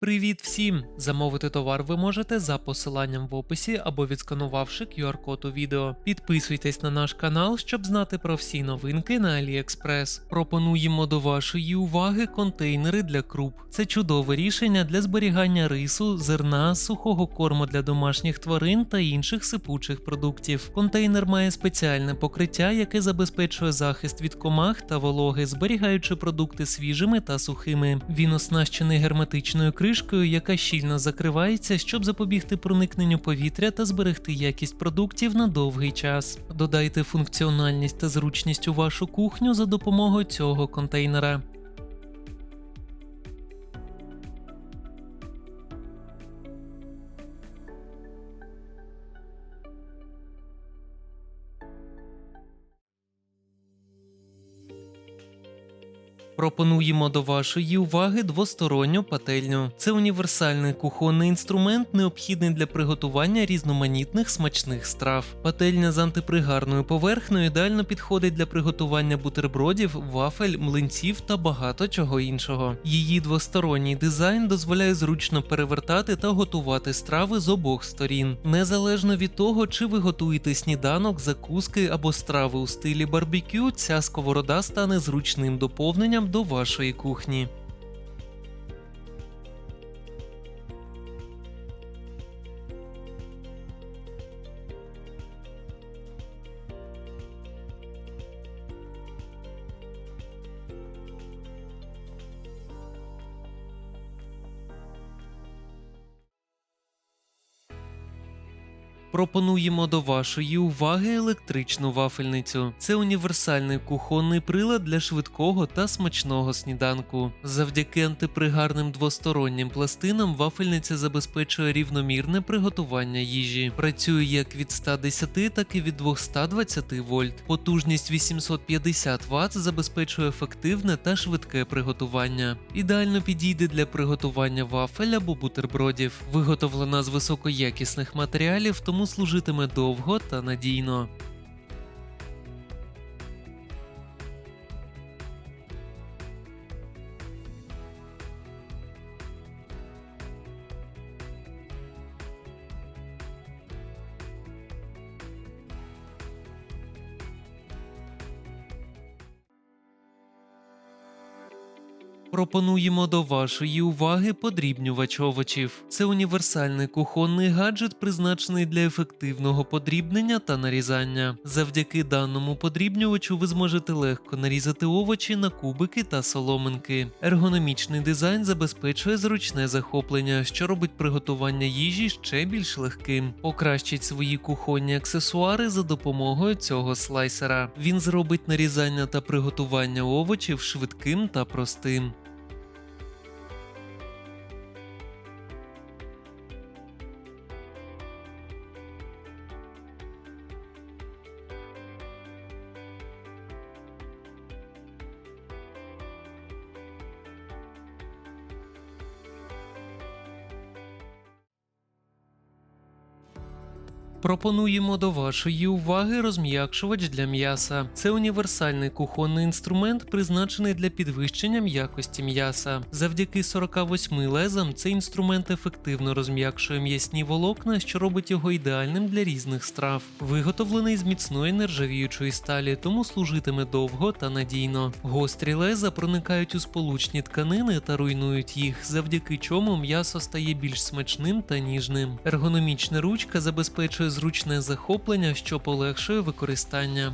Привіт всім! Замовити товар ви можете за посиланням в описі або відсканувавши QR-код у відео. Підписуйтесь на наш канал, щоб знати про всі новинки на AliExpress. Пропонуємо до вашої уваги контейнери для круп. Це чудове рішення для зберігання рису, зерна, сухого корму для домашніх тварин та інших сипучих продуктів. Контейнер має спеціальне покриття, яке забезпечує захист від комах та вологи, зберігаючи продукти свіжими та сухими. Він оснащений герметичною кришкою, яка щільно закривається, щоб запобігти проникненню повітря та зберегти якість продуктів на довгий час. Додайте функціональність та зручність у вашу кухню за допомогою цього контейнера. Пропонуємо до вашої уваги двосторонню пательню. Це універсальний кухонний інструмент, необхідний для приготування різноманітних смачних страв. Пательня з антипригарною поверхнею ідеально підходить для приготування бутербродів, вафель, млинців та багато чого іншого. Її двосторонній дизайн дозволяє зручно перевертати та готувати страви з обох сторін, незалежно від того, чи ви готуєте сніданок, закуски або страви у стилі барбекю, ця сковорода стане зручним доповненням до вашої кухні. Пропонуємо до вашої уваги електричну вафельницю. Це універсальний кухонний прилад для швидкого та смачного сніданку. Завдяки антипригарним двостороннім пластинам вафельниця забезпечує рівномірне приготування їжі. Працює як від 110, так і від 220 вольт. Потужність 850 Вт забезпечує ефективне та швидке приготування. Ідеально підійде для приготування вафель або бутербродів. Виготовлена з високоякісних матеріалів, служитиме довго та надійно. Пропонуємо до вашої уваги подрібнювач овочів. Це універсальний кухонний гаджет, призначений для ефективного подрібнення та нарізання. Завдяки даному подрібнювачу ви зможете легко нарізати овочі на кубики та соломинки. Ергономічний дизайн забезпечує зручне захоплення, що робить приготування їжі ще більш легким. Покращить свої кухонні аксесуари за допомогою цього слайсера. Він зробить нарізання та приготування овочів швидким та простим. Пропонуємо до вашої уваги розм'якшувач для м'яса. Це універсальний кухонний інструмент, призначений для підвищення м'якості м'яса. Завдяки 48 лезам цей інструмент ефективно розм'якшує м'ясні волокна, що робить його ідеальним для різних страв. Виготовлений з міцної нержавіючої сталі, тому служитиме довго та надійно. Гострі леза проникають у сполучні тканини та руйнують їх, завдяки чому м'ясо стає більш смачним та ніжним. Ергономічна ручка забезпечує зручне захоплення, що полегшує використання.